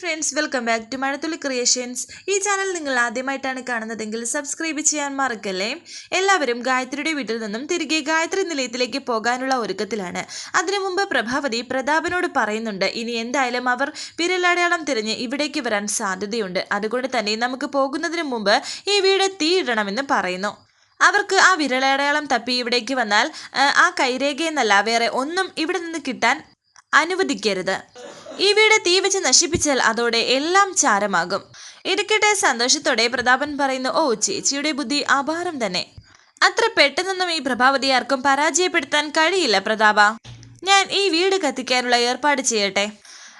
Friends welcome back to Mazhathulli creations ഈ channel നിങ്ങൾ ആദ്യമായിട്ടാണ് കാണുന്നതെങ്കിൽ സബ്സ്ക്രൈബ് ചെയ്യാൻ മറക്കല്ലേ? എല്ലാവരും ഗായത്രിയുടെ വീട്ടിൽ നിന്നും തിരികെ ഗായത്രി നിലയത്തിലേക്ക് പോകാനുള്ള ഒരുക്കത്തിലാണ്. അതിനു മുമ്പ് പ്രഭാവതി പ്രതാപനോട് പറയുന്നുണ്ട് ഇനി എന്തായാലും അവർ വിരലടയാളം തിരഞ്ഞ് ഇവിടേക്ക് വരാൻ സാധ്യതയുണ്ട്. അതുകൊണ്ട് തന്നെ നമുക്ക് പോകുന്നതിന് മുമ്പ് ഈ വീട് തീയിടണമെന്ന് പറയുന്നു. അവർക്ക് ആ വിരലടയാളം തപ്പി ഇവിടേക്ക് വന്നാൽ ആ, കൈരേഖയെന്നല്ല വേറെ ഒന്നും ഇവിടെ നിന്ന് കിട്ടാൻ അനുവദിക്കരുത്. ഈ വീട് തീ വെച്ച് നശിപ്പിച്ചാൽ അതോടെ എല്ലാം ചാരമാകും. ഇരിക്കട്ടെ സന്തോഷത്തോടെ പ്രതാപൻ പറയുന്നു ഓ ചേച്ചിയുടെ ബുദ്ധി അപാരം തന്നെ. അത്ര പെട്ടെന്നൊന്നും ഈ പ്രഭാവതി ആർക്കും പരാജയപ്പെടുത്താൻ കഴിയില്ല പ്രതാപ. ഞാൻ ഈ വീട് കത്തിക്കാനുള്ള ഏർപ്പാട് ചെയ്യട്ടെ.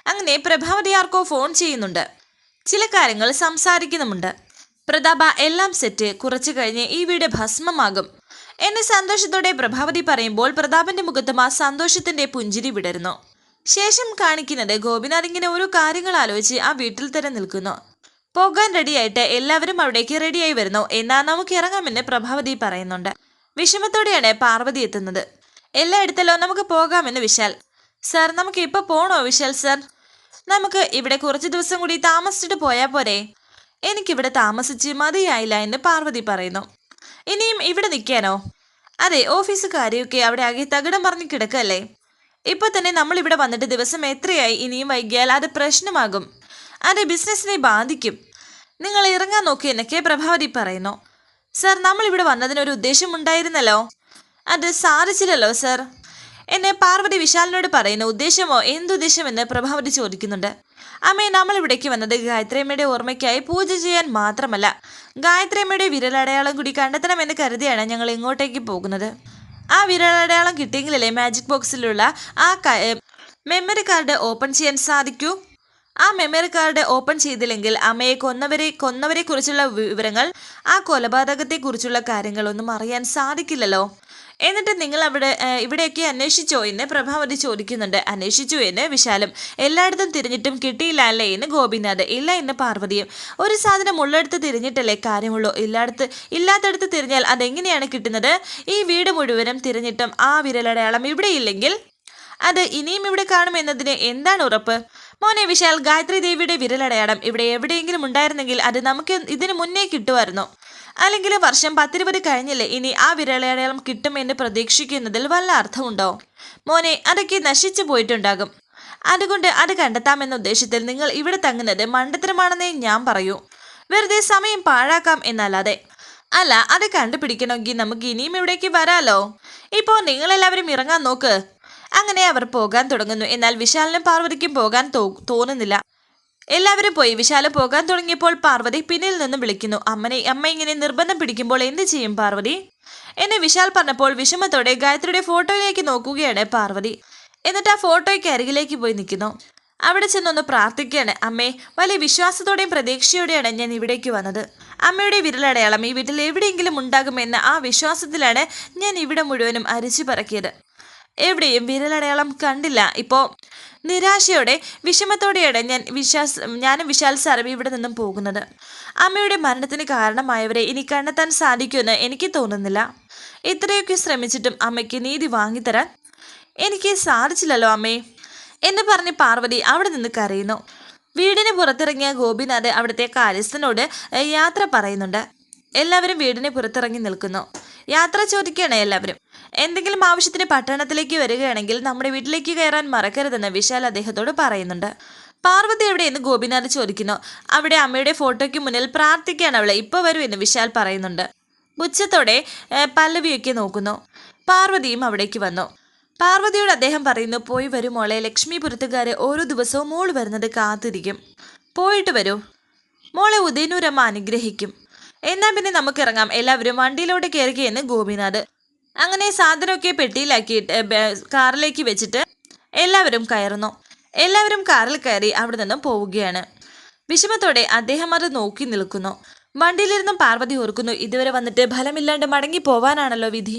അങ്ങനെ പ്രഭാവതി ആർക്കോ ഫോൺ ചെയ്യുന്നുണ്ട്. ചില കാര്യങ്ങൾ സംസാരിക്കുന്നുമുണ്ട്. പ്രതാപ എല്ലാം സെറ്റ്. കുറച്ചു കഴിഞ്ഞ് ഈ വീട് ഭസ്മമാകും. എന്നെ സന്തോഷത്തോടെ പ്രഭാവതി പറയുമ്പോൾ പ്രതാപന്റെ മുഖത്തും ആ സന്തോഷത്തിന്റെ പുഞ്ചിരി വിടരുന്നു. ശേഷം കാണിക്കുന്നത് ഗോപിനാഥ് ഇങ്ങനെ ഓരോ കാര്യങ്ങൾ ആലോചിച്ച് ആ വീട്ടിൽ തന്നെ നിൽക്കുന്നു. പോകാൻ റെഡിയായിട്ട് എല്ലാവരും അവിടേക്ക് റെഡിയായി വരുന്നു. എന്നാ നമുക്ക് ഇറങ്ങാമെന്ന് പ്രഭാവതി പറയുന്നുണ്ട്. വിഷമത്തോടെയാണ് പാർവതി എത്തുന്നത്. എല്ലാം എടുത്തല്ലോ നമുക്ക് പോകാമെന്ന് വിശാൽ. സാർ നമുക്ക് ഇപ്പൊ പോണോ വിശാൽ സാർ? നമുക്ക് ഇവിടെ കുറച്ച് ദിവസം കൂടി താമസിച്ചിട്ട് പോയാൽ പോരെ? എനിക്കിവിടെ താമസിച്ച് മതിയായില്ല എന്ന് പാർവതി പറയുന്നു. ഇനിയും ഇവിടെ നിൽക്കാനോ? അതെ ഓഫീസ് കാര്യമൊക്കെ അവിടെ ആകെ തകിടം പറഞ്ഞ് കിടക്കല്ലേ? ഇപ്പൊ തന്നെ നമ്മൾ ഇവിടെ വന്നിട്ട് ദിവസം എത്രയായി? ഇനിയും വൈകിയാൽ അത് പ്രശ്നമാകും. അത് ബിസിനസ്സിനെ ബാധിക്കും. നിങ്ങൾ ഇറങ്ങാൻ നോക്കി എന്നൊക്കെ പ്രഭാവതി പറയുന്നു. സർ നമ്മൾ ഇവിടെ വന്നതിനൊരു ഉദ്ദേശമുണ്ടായിരുന്നല്ലോ അത് സാധിച്ചില്ലല്ലോ സർ. എന്നെ പാർവതി വിശാലിനോട് പറയുന്ന ഉദ്ദേശമോ എന്തുദ്ദേശമെന്ന് പ്രഭാവതി ചോദിക്കുന്നുണ്ട്. അമ്മേ നമ്മൾ ഇവിടേക്ക് വന്നത് ഗായത്രിയമ്മയുടെ ഓർമ്മയ്ക്കായി പൂജ ചെയ്യാൻ മാത്രമല്ല. ഗായത്രിയമ്മയുടെ വിരലടയാളം കൂടി കണ്ടെത്തണമെന്ന് കരുതിയാണ് ഞങ്ങൾ ഇങ്ങോട്ടേക്ക് പോകുന്നത്. ആ വിരലടയാളം കിട്ടിയെങ്കിലല്ലേ മാജിക് ബോക്സിലുള്ള ആ മെമ്മറി കാർഡ് ഓപ്പൺ ചെയ്യാൻ സാധിക്കൂ? ആ മെമ്മറി കാർഡ് ഓപ്പൺ ചെയ്തില്ലെങ്കിൽ അമ്മയെ കൊന്നവരെ കൊന്നവരെ കുറിച്ചുള്ള വിവരങ്ങൾ ആ കൊലപാതകത്തെക്കുറിച്ചുള്ള കാര്യങ്ങളൊന്നും അറിയാൻ സാധിക്കില്ലല്ലോ. എന്നിട്ട് നിങ്ങൾ അവിടെ ഇവിടെയൊക്കെ അന്വേഷിച്ചോ എന്ന് പ്രഭാവതി ചോദിക്കുന്നുണ്ട്. അന്വേഷിച്ചു എന്ന് വിശാലും. എല്ലായിടത്തും തിരിഞ്ഞിട്ടും കിട്ടിയില്ല അല്ലേ എന്ന് ഗോപിനാഥ്. ഇല്ല എന്ന് പാർവതിയും. ഒരു സാധനം ഉള്ളിടത്ത് തിരിഞ്ഞിട്ടല്ലേ കാര്യമുള്ളൂ. ഇല്ലാടത്ത് ഇല്ലാത്തടത്ത് തിരിഞ്ഞാൽ അതെങ്ങനെയാണ് കിട്ടുന്നത്? ഈ വീട് മുഴുവനും തിരിഞ്ഞിട്ടും ആ വിരലടയാളം ഇവിടെയില്ലെങ്കിൽ അത് ഇനിയും ഇവിടെ കാണുമെന്നതിന് എന്താണ് ഉറപ്പ്? മോനെ വിശാൽ ഗായത്രി ദേവിയുടെ വിരലടയാളം ഇവിടെ എവിടെയെങ്കിലും ഉണ്ടായിരുന്നെങ്കിൽ അത് നമുക്ക് ഇതിനു മുന്നേ കിട്ടുമായിരുന്നു. അല്ലെങ്കിൽ വർഷം പത്തിരുപത് കഴിഞ്ഞില്ലേ ഇനി ആ വിരലടയാളം കിട്ടുമെന്ന് പ്രതീക്ഷിക്കുന്നതിൽ വല്ല അർത്ഥമുണ്ടോ? മോനെ അതൊക്കെ നശിച്ചു പോയിട്ടുണ്ടാകും. അതുകൊണ്ട് അത് കണ്ടെത്താമെന്ന ഉദ്ദേശത്തിൽ നിങ്ങൾ ഇവിടെ തങ്ങുന്നത് മണ്ടത്തരമാണെന്നേ ഞാൻ പറയൂ. വെറുതെ സമയം പാഴാക്കാം എന്നല്ലാതെ. അല്ല അത് കണ്ടുപിടിക്കണമെങ്കിൽ നമുക്ക് ഇനിയും ഇവിടേക്ക് വരാലോ? ഇപ്പോൾ നിങ്ങളെല്ലാവരും ഇറങ്ങാൻ നോക്ക്. അങ്ങനെ അവർ പോകാൻ തുടങ്ങുന്നു. എന്നാൽ വിശാലിനും പാർവതിക്കും പോകാൻ തോന്നുന്നില്ല. എല്ലാവരും പോയി വിശാല പോകാൻ തുടങ്ങിയപ്പോൾ പാർവതി പിന്നിൽ നിന്ന് വിളിക്കുന്നു. അമ്മനെ അമ്മ ഇങ്ങനെ നിർബന്ധം പിടിക്കുമ്പോൾ എന്ത് ചെയ്യും പാർവതി? എന്നെ വിശാൽ പറഞ്ഞപ്പോൾ വിഷമത്തോടെ ഗായത്രിയുടെ ഫോട്ടോയിലേക്ക് നോക്കുകയാണ് പാർവതി. എന്നിട്ട് ആ ഫോട്ടോയ്ക്ക് അരികിലേക്ക് പോയി നിൽക്കുന്നു. അവിടെ ചെന്നൊന്ന് പ്രാർത്ഥിക്കുകയാണ്. അമ്മേ വലിയ വിശ്വാസത്തോടെയും പ്രതീക്ഷയോടെയാണ് ഞാൻ ഇവിടേക്ക് വന്നത്. അമ്മയുടെ വിരലടയാളം ഈ വീട്ടിൽ എവിടെയെങ്കിലും ഉണ്ടാകുമെന്ന ആ വിശ്വാസത്തിലാണ് ഞാൻ ഇവിടെ മുഴുവനും അരിച്ചു പറക്കിയത്. എവിടെയും വിരലടയാളം കണ്ടില്ല. ഇപ്പോൾ നിരാശയോടെ വിഷമത്തോടെയാണ് ഞാൻ വിശ്വാസ് ഞാനും വിശാൽ സാറും ഇവിടെ നിന്നും പോകുന്നത്. അമ്മയുടെ മരണത്തിന് കാരണമായവരെ ഇനി കണ്ടെത്താൻ സാധിക്കുമെന്ന് എനിക്ക് തോന്നുന്നില്ല. ഇത്രയൊക്കെ ശ്രമിച്ചിട്ടും അമ്മയ്ക്ക് നീതി വാങ്ങിത്തരാൻ എനിക്ക് സാധിച്ചില്ലല്ലോ അമ്മേ. എന്ന് പറഞ്ഞ് പാർവതി അവിടെ നിന്ന് കരയുന്നു. വീടിന് പുറത്തിറങ്ങിയ ഗോപിനാഥ് അവിടുത്തെ കാര്യസ്ഥനോട് യാത്ര പറയുന്നുണ്ട്. എല്ലാവരും വീടിന് പുറത്തിറങ്ങി നിൽക്കുന്നു. യാത്ര ചോദിക്കുകയാണ് എല്ലാവരും. എന്തെങ്കിലും ആവശ്യത്തിന് പട്ടണത്തിലേക്ക് വരികയാണെങ്കിൽ നമ്മുടെ വീട്ടിലേക്ക് കയറാൻ മറക്കരുതെന്ന് വിശാൽ അദ്ദേഹത്തോട് പറയുന്നുണ്ട്. പാർവതി എവിടെയെന്ന് ഗോപിനാഥ് ചോദിക്കുന്നു. അവിടെ അമ്മയുടെ ഫോട്ടോയ്ക്ക് മുന്നിൽ പ്രാർത്ഥിക്കുകയാണ് അവളെ ഇപ്പൊ വരൂ എന്ന് വിശാൽ പറയുന്നുണ്ട്. ഉച്ചത്തോടെ പല്ലവിയൊക്കെ നോക്കുന്നു. പാർവതിയും അവിടേക്ക് വന്നു. പാർവതിയോട് അദ്ദേഹം പറയുന്നു പോയി വരും മോളെ ലക്ഷ്മിപുരത്തുകാര് ഓരോ ദിവസവും മോൾ വരുന്നത് കാത്തിരിക്കും. പോയിട്ട് വരൂ. മോളെ ഉദയനൂരമ്മ അനുഗ്രഹിക്കും. എന്നാ പിന്നെ നമുക്ക് ഇറങ്ങാം എല്ലാവരും വണ്ടിയിലോട്ട് കയറുകയെന്ന് ഗോപിനാഥ്. അങ്ങനെ സാധനമൊക്കെ പെട്ടിയിലാക്കിയിട്ട് കാറിലേക്ക് വെച്ചിട്ട് എല്ലാവരും കയറുന്നു. എല്ലാവരും കാറിൽ കയറി അവിടെ നിന്നും പോവുകയാണ്. വിഷമത്തോടെ അദ്ദേഹം അത് നോക്കി നിൽക്കുന്നു. വണ്ടിയിലിരുന്നും പാർവതി ഓർക്കുന്നു ഇതുവരെ വന്നിട്ട് ഫലമില്ലാണ്ട് മടങ്ങി പോവാനാണല്ലോ വിധി.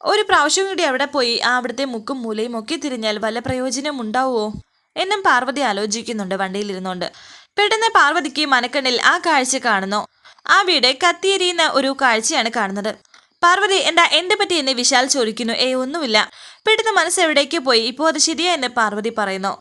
ഒരു പ്രാവശ്യം കൂടി അവിടെ പോയി ആ അവിടുത്തെ മുക്കും മൂലയും ഒക്കെ തിരിഞ്ഞാൽ വല്ല പ്രയോജനം ഉണ്ടാവുമോ എന്നും പാർവതി ആലോചിക്കുന്നുണ്ട് വണ്ടിയിലിരുന്നുകൊണ്ട് പെട്ടെന്ന് പാർവതിക്ക് മനക്കണ്ണിൽ ആ കാഴ്ച കാണുന്നു. ആ വീട് കത്തിയെരിയുന്ന ഒരു കാഴ്ചയാണ് കാണുന്നത്. പാർവതി എന്താ എന്റെ പറ്റി എന്നെ വിശാൽ ചോദിക്കുന്നു. ഏ ഒന്നുമില്ല. പെട്ടെന്ന് മനസ്സ് എവിടേക്ക് പോയി. ഇപ്പോൾ അത് ശരിയാ എന്ന് പാർവതി പറയുന്നു.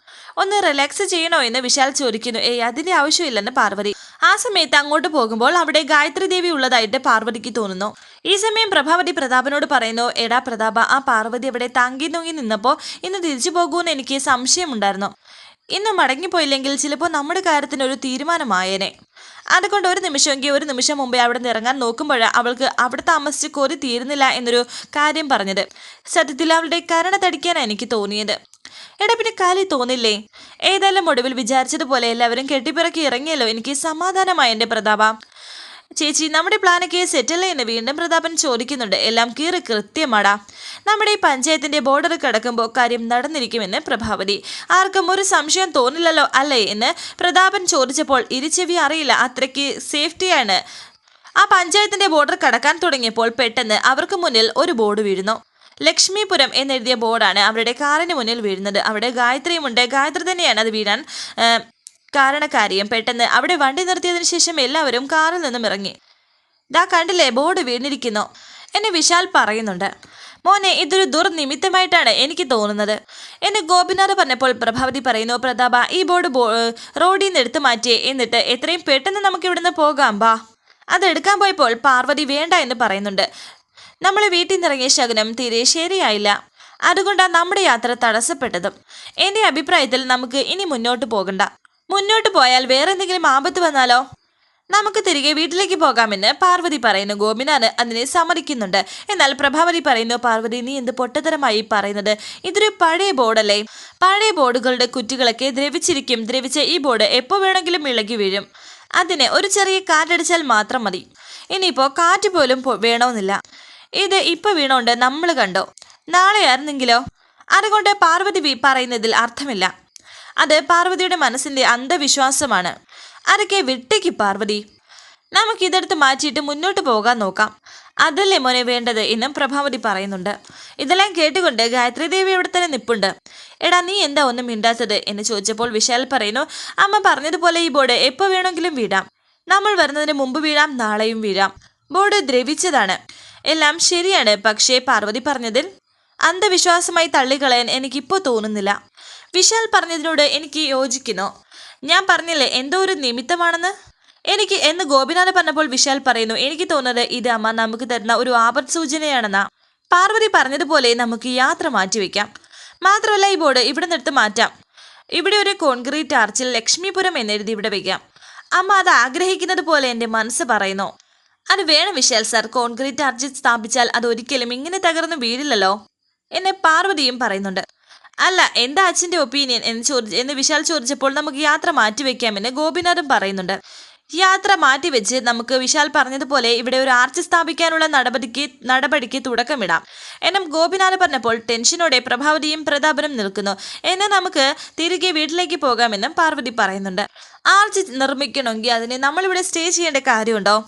ഒന്ന് റിലാക്സ് ചെയ്യണോ എന്ന് വിശാൽ ചോദിക്കുന്നു. ഏയ് അതിന്റെ ആവശ്യമില്ലെന്ന് പാർവതി. ആ സമയത്ത് അങ്ങോട്ട് പോകുമ്പോൾ അവിടെ ഗായത്രി ദേവി ഉള്ളതായിട്ട് പാർവതിക്ക് തോന്നുന്നു. ഈ സമയം പ്രഭാവതി പ്രതാപനോട് പറയുന്നു എടാ പ്രതാപ ആ പാർവതി അവിടെ തങ്ങി തൂങ്ങി നിന്നപ്പോൾ ഇന്ന് തിരിച്ചു പോകൂന്ന് എനിക്ക് സംശയമുണ്ടായിരുന്നു. ഇന്ന് മടങ്ങിപ്പോയില്ലെങ്കിൽ ചിലപ്പോൾ നമ്മുടെ കാര്യത്തിന് ഒരു തീരുമാനമായേനെ. അതുകൊണ്ട് ഒരു നിമിഷമെങ്കിൽ ഒരു നിമിഷം മുമ്പേ അവിടെ നിന്ന് ഇറങ്ങാൻ നോക്കുമ്പോൾ അവൾക്ക് അവിടെ താമസിച്ച് കോരി തീരുന്നില്ല എന്നൊരു കാര്യം പറഞ്ഞത്. സത്യത്തിൽ അവളുടെ കരണ തടിക്കാനാണ് എനിക്ക് തോന്നിയത്. എടാ പിന്നെ കാലി തോന്നില്ലേ? ഏതായാലും ഒടുവിൽ വിചാരിച്ചതുപോലെ എല്ലാവരും കെട്ടിപ്പിറക്കി ഇറങ്ങിയല്ലോ. എനിക്ക് സമാധാനമായ എന്റെ പ്രതാപ. ചേച്ചി നമ്മുടെ പ്ലാനൊക്കെ സെറ്റല്ലേ എന്ന് വീണ്ടും പ്രതാപൻ ചോദിക്കുന്നുണ്ട്. എല്ലാം കീറി കൃത്യമാടാ. നമ്മുടെ ഈ പഞ്ചായത്തിന്റെ ബോർഡർ കടക്കുമ്പോൾ കാര്യം നടന്നിരിക്കുമെന്ന് പ്രഭാവതി. ആർക്കും ഒരു സംശയം തോന്നില്ലല്ലോ അല്ലേ എന്ന് പ്രതാപൻ ചോദിച്ചപ്പോൾ ഇരുചെവി അറിയില്ല. അത്രയ്ക്ക് സേഫ്റ്റിയാണ് ആ പഞ്ചായത്തിന്റെ ബോർഡർ കടക്കാൻ തുടങ്ങിയപ്പോൾ പെട്ടെന്ന് അവർക്ക് മുന്നിൽ ഒരു ബോർഡ് വീഴുന്നു. ലക്ഷ്മിപുരം എന്നെഴുതിയ ബോർഡാണ് അവരുടെ കാറിന് മുന്നിൽ വീഴുന്നത്. അവിടെ ഗായത്രിയുമുണ്ട്. ഗായത്രി തന്നെയാണ് അത് വീഴാൻ കാരണക്കാരിയും പെട്ടെന്ന് അവിടെ വണ്ടി നിർത്തിയതിനു ശേഷം എല്ലാവരും കാറിൽ നിന്നും ഇറങ്ങി. ദാ കണ്ടില്ലേ ബോർഡ് വീണിരിക്കുന്നു. എന്നെ വിശാൽ പറയുന്നുണ്ട്. മോനെ ഇതൊരു ദുർനിമിത്തമായിട്ടാണ് എനിക്ക് തോന്നുന്നത്. എന്നെ ഗോപിനാഥ് പറഞ്ഞപ്പോൾ പ്രഭാവതി പറയുന്നു പ്രതാപ ഈ ബോർഡ് റോഡിൽ നിന്ന് എടുത്തു മാറ്റിയേ. എന്നിട്ട് എത്രയും പെട്ടെന്ന് നമുക്ക് ഇവിടുന്ന് പോകാം ബാ. അതെടുക്കാൻ പോയപ്പോൾ പാർവതി വേണ്ട എന്ന് പറയുന്നുണ്ട്. നമ്മൾ വീട്ടിൽ നിന്നിറങ്ങിയ ശകുനം തീരെ ശരിയായില്ല. അതുകൊണ്ടാണ് നമ്മുടെ യാത്ര തടസ്സപ്പെട്ടതും. എന്റെ അഭിപ്രായത്തിൽ നമുക്ക് ഇനി മുന്നോട്ട് പോകണ്ട. മുന്നോട്ട് പോയാൽ വേറെ എന്തെങ്കിലും ആപത്ത് വന്നാലോ? നമുക്ക് തിരികെ വീട്ടിലേക്ക് പോകാമെന്ന് പാർവതി പറയുന്നു. ഗോപിനാഥ് അതിനെ സമ്മതിക്കുന്നുണ്ട്. എന്നാൽ പ്രഭാവതി പറയുന്നു പാർവതി നീ എന്ത് പൊട്ടത്തരമായി പറയുന്നത്? ഇതൊരു പഴയ ബോർഡല്ലേ? പഴയ ബോർഡുകളുടെ കുറ്റികളൊക്കെ ദ്രവിച്ചിരിക്കും. ദ്രവിച്ച ഈ ബോർഡ് എപ്പോൾ വേണമെങ്കിലും ഇളകി വീഴും. അതിനെ ഒരു ചെറിയ കാറ്റടിച്ചാൽ മാത്രം മതി. ഇനിയിപ്പോൾ കാറ്റ് പോലും വേണമെന്നില്ല. ഇത് ഇപ്പൊ വീണോണ്ട് നമ്മൾ കണ്ടോ? നാളെ ആയിരുന്നെങ്കിലോ? അതുകൊണ്ട് പാർവതി പറയുന്നതിൽ അർത്ഥമില്ല. അത് പാർവതിയുടെ മനസ്സിന്റെ അന്ധവിശ്വാസമാണ്. അതൊക്കെ വിട്ടേക്ക് പാർവതി. നമുക്ക് ഇതെടുത്ത് മാറ്റിയിട്ട് മുന്നോട്ട് പോകാൻ നോക്കാം. അതല്ലേ മോനെ വേണ്ടത് എന്നും പ്രഭാവതി പറയുന്നുണ്ട്. ഇതെല്ലാം കേട്ടുകൊണ്ട് ഗായത്രി ദേവി അവിടെ തന്നെ നിപ്പുണ്ട്. എടാ നീ എന്താ ഒന്നും മിണ്ടാത്തത് എന്ന് ചോദിച്ചപ്പോൾ വിശാൽ പറയുന്നു അമ്മ പറഞ്ഞതുപോലെ ഈ ബോർഡ് എപ്പോൾ വേണമെങ്കിലും വീഴാം നമ്മൾ വരുന്നതിന് മുമ്പ് വീഴാം നാളെയും വീഴാം ബോർഡ് ദ്രവിച്ചതാണ്. എല്ലാം ശരിയാണ് പക്ഷേ പാർവതി പറഞ്ഞതിൽ അന്ധവിശ്വാസമായി തള്ളിക്കളയാൻ എനിക്കിപ്പോൾ തോന്നുന്നില്ല. വിശാൽ പറഞ്ഞതിനോട് എനിക്ക് യോജിക്കുന്നു. ഞാൻ പറഞ്ഞില്ലേ എന്തോ ഒരു നിമിത്തമാണെന്ന്? എനിക്ക് എന്ന് ഗോപിനാഥ് പറഞ്ഞപ്പോൾ വിശാൽ പറയുന്നു എനിക്ക് തോന്നുന്നത് ഇത് അമ്മ നമുക്ക് തരുന്ന ഒരു ആപത് സൂചനയാണെന്നാ പാർവതി പറഞ്ഞതുപോലെ നമുക്ക് യാത്ര മാറ്റിവെക്കാം മാത്രമല്ല ഈ ബോർഡ് ഇവിടെ നിന്നെടുത്ത് മാറ്റാം. ഇവിടെ ഒരു കോൺക്രീറ്റ് ആർച്ചിൽ ലക്ഷ്മിപുരം എന്നെഴുതി ഇവിടെ വെക്കാം അമ്മ അത് ആഗ്രഹിക്കുന്നത് പോലെ എന്റെ മനസ്സ് പറയുന്നു. അത് വേണം വിശാൽ സാർ കോൺക്രീറ്റ് ആർച്ച് സ്ഥാപിച്ചാൽ അത് ഒരിക്കലും ഇങ്ങനെ തകർന്ന് വീഴില്ലല്ലോ? എന്നെ പാർവതിയും പറയുന്നുണ്ട്. അല്ല എന്താ അച്ഛന്റെ ഒപ്പീനിയൻ എന്ന് ചോദി എന്ന് വിശാൽ ചോദിച്ചപ്പോൾ നമുക്ക് യാത്ര മാറ്റിവെക്കാമെന്ന് ഗോപിനാഥും പറയുന്നുണ്ട്. യാത്ര മാറ്റിവെച്ച് നമുക്ക് വിശാൽ പറഞ്ഞതുപോലെ ഇവിടെ ഒരു ആർച്ച് സ്ഥാപിക്കാനുള്ള നടപടിക്ക് നടപടിക്ക് തുടക്കമിടാം. എന്നും ഗോപിനാഥ് പറഞ്ഞപ്പോൾ ടെൻഷനോടെ പ്രഭാവതിയും പ്രതാപനും നിൽക്കുന്നു. എന്നെ നമുക്ക് തിരികെ വീട്ടിലേക്ക് പോകാമെന്നും പാർവതി പറയുന്നുണ്ട്. ആർച്ച് നിർമ്മിക്കണമെങ്കിൽ അതിന് നമ്മളിവിടെ സ്റ്റേ ചെയ്യേണ്ട കാര്യമുണ്ടോ?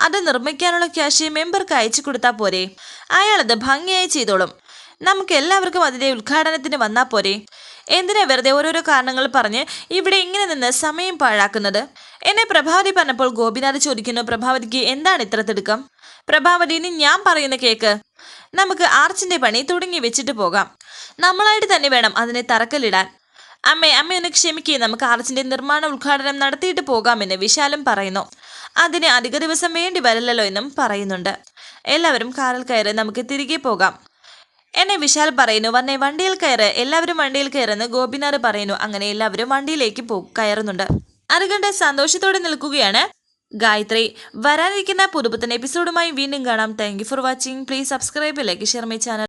അത് നിർമ്മിക്കാനുള്ള ക്യാഷ് മെമ്പർക്ക് അയച്ചു കൊടുത്താൽ പോരെ. അയാളത് ഭംഗിയായി ചെയ്തോളും. നമുക്ക് എല്ലാവർക്കും അതിന്റെ ഉദ്ഘാടനത്തിന് വന്നാൽ പോരെ. എന്തിനാ വെറുതെ ഓരോരോ കാരണങ്ങൾ പറഞ്ഞ് ഇവിടെ ഇങ്ങനെ നിന്ന് സമയം പാഴാക്കുന്നത്? എന്നെ പ്രഭാവതി പറഞ്ഞപ്പോൾ ഗോപിനാഥ് ചോദിക്കുന്നു പ്രഭാവതിക്ക് എന്താണ് ഇത്ര തിടുക്കം? പ്രഭാവതി ഇനി ഞാൻ പറയുന്ന കേക്ക്. നമുക്ക് ആർച്ചിന്റെ പണി തുടങ്ങി വെച്ചിട്ട് പോകാം. നമ്മളായിട്ട് തന്നെ വേണം അതിനെ തറക്കല്ലിടാൻ. അമ്മേ അമ്മ ഒന്ന് ക്ഷമിക്കേ. നമുക്ക് ആർച്ചിന്റെ നിർമ്മാണ ഉദ്ഘാടനം നടത്തിയിട്ട് പോകാമെന്ന് വിശാലും പറയുന്നു. അതിന് അധിക ദിവസം വേണ്ടി വരില്ലല്ലോ എന്നും പറയുന്നുണ്ട്. എല്ലാവരും കാറിൽ കയറി നമുക്ക് തിരികെ പോകാം. എന്നെ വിശാൽ പറയുന്നു വന്നേ വണ്ടിയിൽ കയറ്. എല്ലാവരും വണ്ടിയിൽ കയറുന്നു. ഗോപിനാർ പറയുന്നു അങ്ങനെ എല്ലാവരും വണ്ടിയിലേക്ക് പോ കയറുന്നുണ്ട്. അത് സന്തോഷത്തോടെ നിൽക്കുകയാണ് ഗായത്രി. വരാനിരിക്കുന്ന പുതുപുത്തൻ എപ്പിസോഡുമായി വീണ്ടും കാണാം. Thank for watching please subscribe like share my channel